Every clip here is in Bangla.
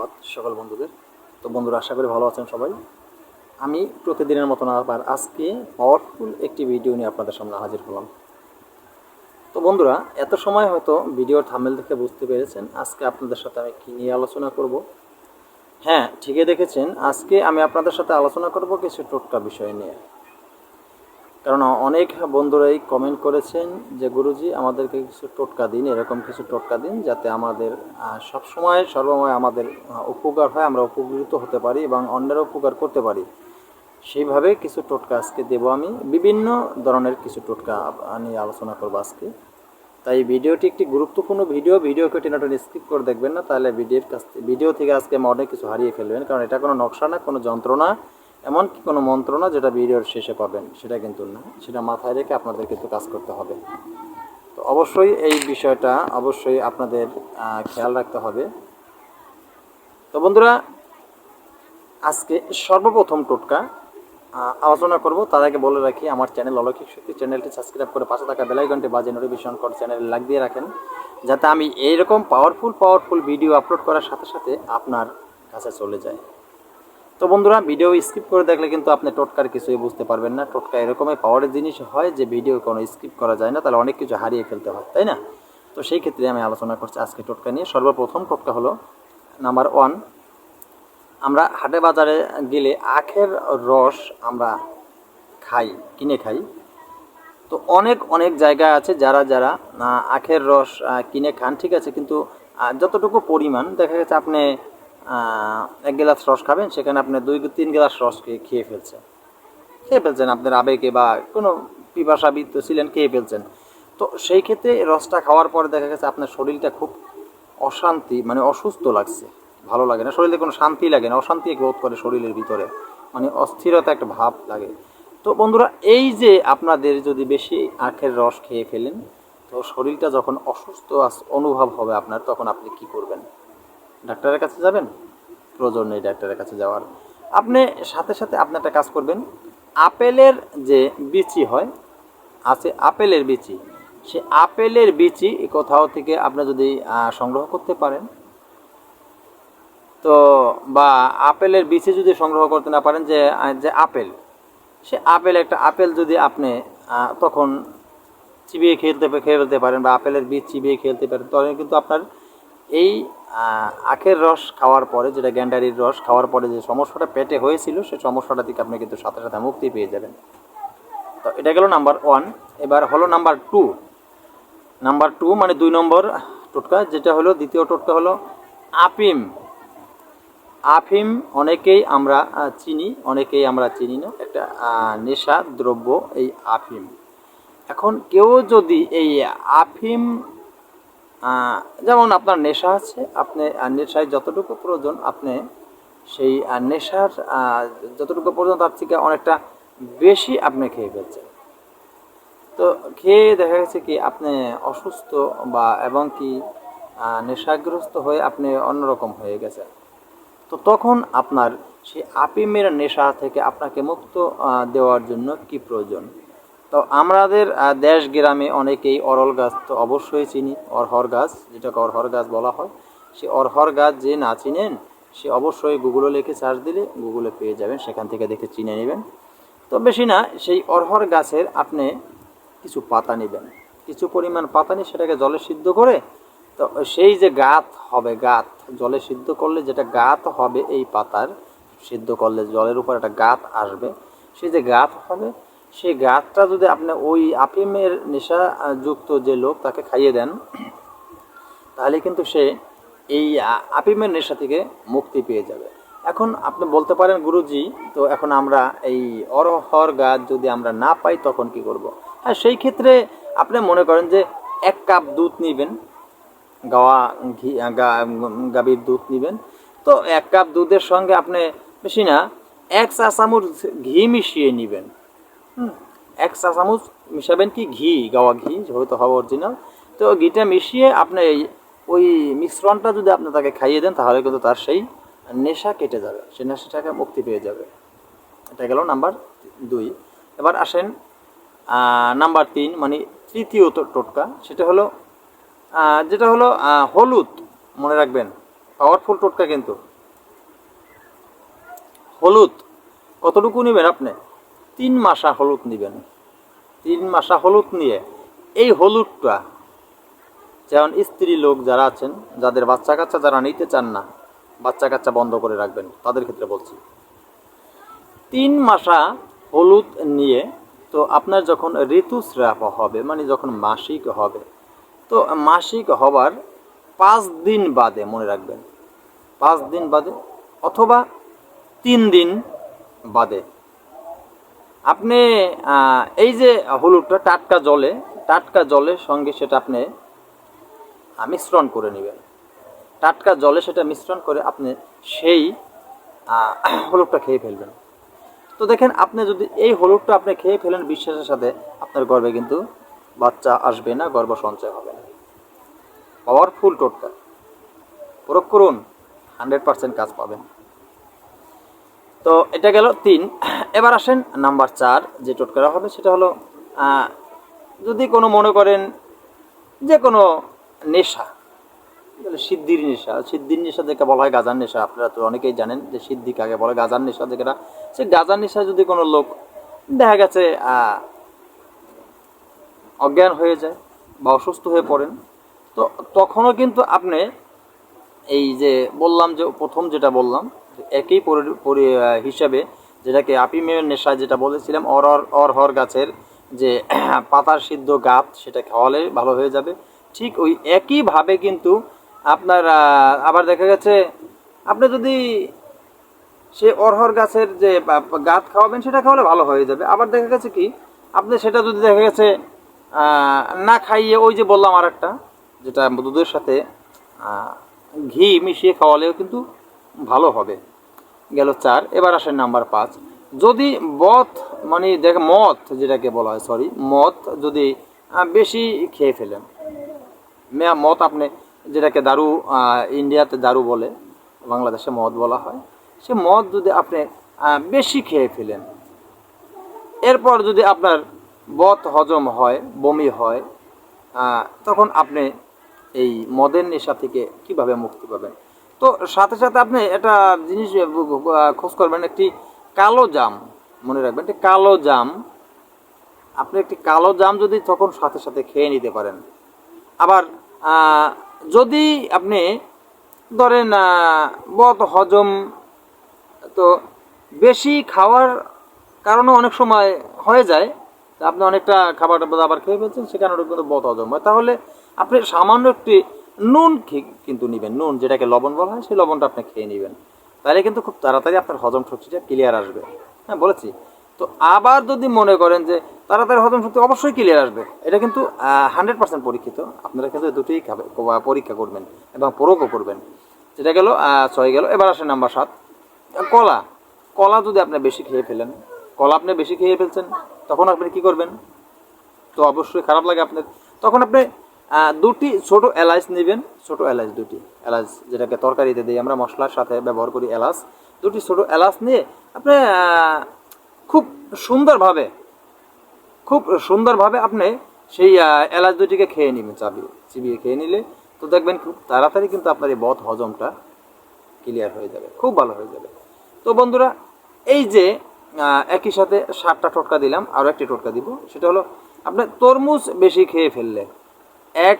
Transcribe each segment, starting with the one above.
ধন্যবাদ সকল বন্ধুদের। তো বন্ধুরা, আশা করি ভালো আছেন সবাই। আমি প্রতিদিনের মতন আবার আজকে পাওয়ারফুল একটি ভিডিও নিয়ে আপনাদের সামনে হাজির হলাম। তো বন্ধুরা, এত সময় হয়তো ভিডিওর থামেল দেখে বুঝতে পেরেছেন আজকে আপনাদের সাথে আমি কী নিয়ে আলোচনা করব। হ্যাঁ ঠিকই দেখেছেন, আজকে আমি আপনাদের সাথে আলোচনা করব কিছু টোটকা বিষয় নিয়ে। কারণ অনেক বন্ধুরাই কমেন্ট করেছেন যে, গুরুজি, আমাদেরকে কিছু টোটকা দিন, এরকম কিছু টোটকা দিন যাতে আমাদের সবসময় সর্বময় আমাদের উপকার হয়, আমরা উপকৃত হতে পারি এবং অন্যের উপকার করতে পারি। সেইভাবে কিছু টোটকা আজকে দেবো আমি। বিভিন্ন ধরনের কিছু টোটকা নিয়ে আলোচনা করব আজকে। তাই ভিডিওটি একটি গুরুত্বপূর্ণ ভিডিও। ভিডিওকে টেনাটন স্কিপ করে দেখবেন না, তাহলে ভিডিওর কাছ, ভিডিও থেকে আজকে অনেক কিছু হারিয়ে ফেলবেন। কারণ এটা কোনো নকশা না, কোনো যন্ত্রণা এমনকি কোনো মন্ত্র না যেটা ভিডিওর শেষে পাবেন, সেটা কিন্তু না। সেটা মাথায় রেখে আপনাদের কিন্তু কাজ করতে হবে। তো অবশ্যই এই বিষয়টা অবশ্যই আপনাদের খেয়াল রাখতে হবে। তো বন্ধুরা, আজকে সর্বপ্রথম টোটকা আলোচনা করব। তার আগে বলে রাখি, আমার চ্যানেল অলৌকিক শক্তি চ্যানেলটি সাবস্ক্রাইব করে পাশে থাকা বেলাইকনটি বাজে নোটিফিকেশন কর চ্যানেলে লাগ দিয়ে রাখেন, যাতে আমি এইরকম পাওয়ারফুল পাওয়ারফুল ভিডিও আপলোড করার সাথে সাথে আপনার কাছে চলে যায়। তো বন্ধুরা, ভিডিও স্কিপ করে দেখলে কিন্তু আপনি টোটকার কিছুই বুঝতে পারবেন না। টোটকা এরকমই পাওয়ারের জিনিস হয় যে ভিডিও কোনো স্কিপ করা যায় না, তাহলে অনেক কিছু হারিয়ে ফেলতে হয়, তাই না? তো সেই ক্ষেত্রে আমি আলোচনা করছি আজকে টোটকা নিয়ে। সর্বপ্রথম টোটকা হলো নাম্বার ওয়ান আমরা হাটে বাজারে গেলে আখের রস আমরা খাই, কিনে খাই। তো অনেক অনেক জায়গা আছে যারা যারা আখের রস কিনে খান, ঠিক আছে? কিন্তু যতটুকু পরিমাণ, দেখা গেছে আপনি এক গ্লাস রস খাবেন, সেখানে আপনি দুই তিন গ্লাস রস খেয়ে ফেলছেন। খেয়ে ফেলছেন, আপনার আবেগে বা কোনো পিপাসাবিত্ত ছিলেন, খেয়ে ফেলছেন। তো সেই ক্ষেত্রে রসটা খাওয়ার পরে দেখা গেছে আপনার শরীরটা খুব অশান্তি মানে অসুস্থ লাগছে, ভালো লাগে না। শরীরে কোনো শান্তি লাগে না, অশান্তি বোধ করে শরীরের ভিতরে মানে অস্থিরতা একটা ভাব লাগে। তো বন্ধুরা, এই যে আপনাদের যদি বেশি আখের রস খেয়ে ফেলেন, তো শরীরটা যখন অসুস্থ অনুভব হবে আপনার, তখন আপনি কি করবেন? ডাক্তারের কাছে যাবেন? প্রয়োজন নেই ডাক্তারের কাছে যাওয়ার। আপনি সাথে সাথে আপনি একটা কাজ করবেন। আপেলের যে বিচি হয়, আছে আপেলের বিচি। সে আপেলের বিচি কোথাও থেকে আপনি যদি সংগ্রহ করতে পারেন, তো, বা আপেলের বিচি যদি সংগ্রহ করতে না পারেন যে যে আপেল, সে আপেল, একটা আপেল যদি আপনি তখন চিবিয়ে খেলতে খেয়ে ফেলতে পারেন বা আপেলের বীজ চিবিয়ে খেলতে পারেন তখন কিন্তু আপনার এই আখের রস খাওয়ার পরে, যেটা গ্যান্ডারির রস খাওয়ার পরে যে সমস্যাটা পেটে হয়েছিল সেই সমস্যাটা থেকে আপনি কিন্তু সাথে সাথে মুক্তি পেয়ে যাবেন। তো এটা গেল নাম্বার ওয়ান। এবার হলো নাম্বার টু। নাম্বার টু মানে দুই নম্বর টোটকা, যেটা হলো, দ্বিতীয় টোটকা হলো আফিম আফিম অনেকেই আমরা চিনি, অনেকেই আমরা চিনি না। একটা নেশা দ্রব্য এই আফিম। এখন কেউ যদি এই আফিম যেমন আপনার নেশা আছে, আপনি নেশায় যতটুকু প্রয়োজন, আপনি সেই নেশার যতটুকু প্রয়োজন তার থেকে অনেকটা বেশি আপনি খেয়ে ফেলছেন। তো খেয়ে দেখা গেছে কি, আপনি অসুস্থ বা, এবং কি নেশাগ্রস্ত হয়ে আপনি অন্যরকম হয়ে গেছেন। তো তখন আপনার সেই আপিমের নেশা থেকে আপনাকে মুক্ত দেওয়ার জন্য কি প্রয়োজন? তো আমাদের দেশ গ্রামে অনেকেই অরল গাছ তো অবশ্যই চিনি, অরহর গাছ, যেটাকে অরহর গাছ বলা হয়। সে অরহর গাছ যে না চিনেন, সে অবশ্যই গুগলে লিখে সার্চ দিলে গুগলে পেয়ে যাবেন, সেখান থেকে দেখে চিনে নেবেন। তো বেশি না, সেই অরহর গাছের আপনি কিছু পাতা নেবেন। কিছু পরিমাণ পাতা নিয়ে সেটাকে জলে সিদ্ধ করে, তো সেই যে গাত হবে, গাত জলে সিদ্ধ করলে যেটা গাত হবে এই পাতার, সিদ্ধ করলে জলের উপর একটা গাত আসবে। সেই যে গাত হবে সেই গাছটা যদি আপনি ওই আফিমের নেশা যুক্ত যে লোক তাকে খাইয়ে দেন, তাহলে কিন্তু সে এই আফিমের নেশা থেকে মুক্তি পেয়ে যাবে। এখন আপনি বলতে পারেন, গুরুজি, তো এখন আমরা এই অরহর গাছ যদি আমরা না পাই, তখন কি করব। হ্যাঁ সেই ক্ষেত্রে আপনি মনে করেন যে এক কাপ দুধ নেবেন, গাওয়া, ঘি গাভীর দুধ নেবেন। তো এক কাপ দুধের সঙ্গে আপনি, বেশি না, এক চা চামচ ঘি মিশিয়ে নেবেন। এক চা চামচ মিশাবেন কি? ঘি, গাওয়া ঘি হয়তো হবে অরিজিনাল তো ঘিটা মিশিয়ে আপনি এই ওই মিশ্রণটা যদি আপনি তাকে খাইয়ে দেন, তাহলে কিন্তু তার সেই নেশা কেটে যাবে। সেই নেশাটাকে মুক্তি পেয়ে যাবে। এটা গেল নাম্বার দুই। এবার আসেন নাম্বার তিন মানে তৃতীয় টোটকা। সেটা হলো যেটা হলো হলুদ। মনে রাখবেন পাওয়ারফুল টোটকা কিন্তু। হলুদ। কতটুকু নেবেন আপনি? তিন মাসা হলুদ নেবেন। তিন মাসা হলুদ নিয়ে এই হলুদটা যেমন স্ত্রী লোক যারা আছেন, যাদের বাচ্চা কাচ্চা যারা নিতে চান না, বাচ্চা কাচ্চা বন্ধ করে রাখবেন, তাদের ক্ষেত্রে বলছি। তিন মাসা হলুদ নিয়ে তো আপনার যখন ঋতুস্রাব হবে মানে যখন মাসিক হবে, তো মাসিক হবার পাঁচ দিন বাদে মনে রাখবেন। পাঁচ দিন বাদে অথবা তিন দিন বাদে। আপনি এই যে হলুদটা টাটকা জলে, টাটকা জলের সঙ্গে সেটা আপনি মিশ্রণ করে নেবেন। টাটকা জলে সেটা মিশ্রণ করে আপনি সেই হলুদটা খেয়ে ফেলবেন। তো দেখেন, আপনি যদি এই হলুদটা আপনি খেয়ে ফেলেন, বিশ্বাসের সাথে আপনার গর্ভে কিন্তু বাচ্চা আসবে না গর্ভ সঞ্চয় হবে না। পাওয়ারফুল টোটকা। প্রয়োগ করুন হান্ড্রেড পার্সেন্ট কাজ পাবেন। তো এটা গেল তিন। এবার আসেন নাম্বার চার, যে টোটকাটা হবে সেটা হলো যদি কোনো মনে করেন যে কোনো নেশা সিদ্ধির নেশা। সিদ্ধির নেশা যেটা বলা হয় গাজার নেশা। আপনারা তো অনেকেই জানেন যে সিদ্ধি কাকে বলে গাজার নেশা যেটা সে গাজার নেশা যদি কোনো লোক দেখা গেছে অজ্ঞান হয়ে যায় বা অসুস্থ হয়ে পড়েন, তো তখনও কিন্তু আপনি এই যে বললাম যে প্রথম যেটা বললাম একই হিসাবে যেটাকে আপিমের নেশা যেটা বলেছিলাম, অর অরহর অরহর গাছের যে পাতার সিদ্ধ গাছ, সেটা খাওয়ালে ভালো হয়ে যাবে। ঠিক ওই একইভাবে কিন্তু আপনার আবার দেখা গেছে, আপনি যদি সে অরহর গাছের যে গাছ খাওয়াবেন, সেটা খাওয়ালে ভালো হয়ে যাবে। আবার দেখা গেছে কি, আপনি সেটা যদি দেখা গেছে না খাইয়ে ওই যে বললাম আর একটা যেটা দুধের সাথে ঘি মিশিয়ে খাওয়ালেও কিন্তু ভালো হবে। গেল চার, এবার আসেন নাম্বার পাঁচ। যদি বথ মানে দেখ, মদ যেটাকে বলা হয় সরি মদ যদি বেশি খেয়ে ফেলেন। মেয়া মদ আপনি যেটাকে দারু ইন্ডিয়াতে দারু বলে, বাংলাদেশে মদ বলা হয়, সে মদ যদি আপনি বেশি খেয়ে ফেলেন, এরপর যদি আপনার বত হজম হয়, বমি হয় তখন আপনি এই মদের নেশা থেকে কীভাবে মুক্তি পাবেন? তো সাথে সাথে আপনি একটা জিনিস খোঁজ করবেন, একটি কালো জাম, মনে রাখবেন, একটি কালো জাম। আপনি একটি কালো জাম যদি তখন সাথে সাথে খেয়ে নিতে পারেন। আবার যদি আপনি ধরেন বত হজম, তো বেশি খাওয়ার কারণে অনেক সময় হয়ে যায় আপনি অনেকটা খাবার আবার খেয়ে ফেলছেন, সে কারণে কিন্তু বদ, হজম হয়। তাহলে আপনি সামান্য একটি নুন কিন্তু নেবেন। নুন যেটাকে লবণ বলা হয়, সেই লবণটা আপনি খেয়ে নেবেন। তাহলে কিন্তু খুব তাড়াতাড়ি আপনার হজম শক্তিটা ক্লিয়ার আসবে। হ্যাঁ বলেছি? তো আবার যদি মনে করেন যে তাড়াতাড়ি হজম শক্তি অবশ্যই ক্লিয়ার আসবে, এটা কিন্তু হান্ড্রেড পার্সেন্ট পরীক্ষিত। আপনারা কিন্তু দুটোই খাবে পরীক্ষা করবেন এবং প্রয়োগও করবেন। যেটা গেল ছয় গেল। এবার আসে নাম্বার সাত। কলা। কলা যদি আপনি বেশি খেয়ে ফেলেন, কলা আপনি বেশি খেয়ে ফেলছেন, তখন আপনি কি করবেন? তো অবশ্যই খারাপ লাগে আপনার। তখন আপনি দুটি ছোট এলাচ নেবেন, ছোট এলাচ দুটি। এলাচ যেটাকে তরকারিতে দিই আমরা, মশলার সাথে ব্যবহার করি এলাচ। দুটি ছোট এলাচ নিয়ে আপনি খুব সুন্দরভাবে খুব সুন্দরভাবে আপনি সেই এলাচ দুটিকে খেয়ে নেবেন চাবিয়ে চিবিয়ে খেয়ে নিলে। তো দেখবেন খুব তাড়াতাড়ি কিন্তু আপনার এই বদ হজমটা ক্লিয়ার হয়ে যাবে, খুব ভালো হয়ে যাবে। তো বন্ধুরা, এই যে একই সাথে সাতটা টোটকা দিলাম আরও একটি টোটকা দিব। সেটা হলো, আপনি তরমুজ বেশি খেয়ে ফেললে এক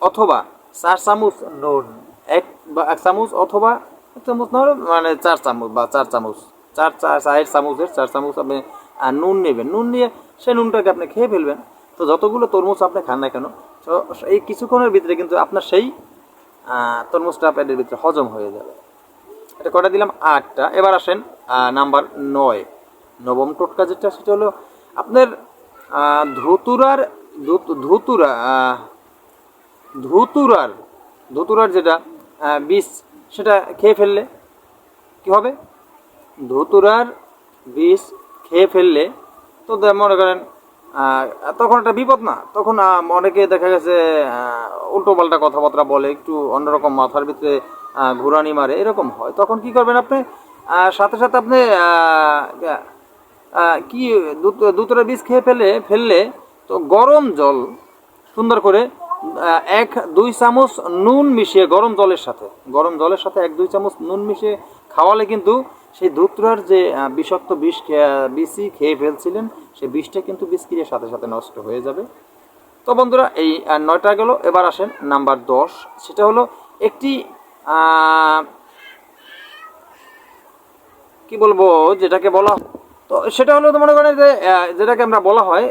অথবা চার চামচ নুন। এক বা এক চামচ অথবা এক চামচ না মানে চার চামচ বা চার চামচ চার চার চার চামচের চার চামচ আপনি নুন নেবেন। নুন নিয়ে সেই নুনটাকে আপনি খেয়ে ফেলবেন। তো যতগুলো তরমুজ আপনি খান না কেন তো এই কিছুক্ষণের ভিতরে কিন্তু আপনার সেই তরমুজটা পেটের ভিতরে হজম হয়ে যাবে। এটা কটা দিলাম? আটটা। এবার আসেন নাম্বার নয়। নবম টোটকা যেটা সেটা হলো আপনার ধুতুরার ধুত- ধুতুরা ধুতুরার ধুতুরার যেটা বীজ, সেটা খেয়ে ফেললে কি হবে? ধুতুরার বীজ খেয়ে ফেললে তো মনে করেন তখন একটা বিপদ না? তখন অনেকে দেখা গেছে উল্টো পাল্টা কথাবার্তা বলে, একটু অন্যরকম মাথার ভিতরে ঘুরানি মারে, এরকম হয়। তখন কি করবেন আপনি? সাথে সাথে আপনি কি দুত- দুতরা বীজ খেয়ে ফেলে, ফেললে তো গরম জল, সুন্দর করে এক, দুই চামচ নুন মিশিয়ে গরম জলের সাথে। গরম জলের সাথে এক, দুই চামচ নুন মিশিয়ে খাওয়ালে কিন্তু সেই ধুতরার যে বিষাক্ত বিষ বিষই খেয়ে ফেলছিলেন, সেই বিষটা কিন্তু বিষক্রিয়ার সাথে সাথে নষ্ট হয়ে যাবে। তো বন্ধুরা, এই নয়টা গেল। এবার আসেন নাম্বার দশ। সেটা হলো একটি কি বলব, যেটাকে বলা, তো সেটা হলো মনে করেন যে যেটাকে আমরা বলা হয়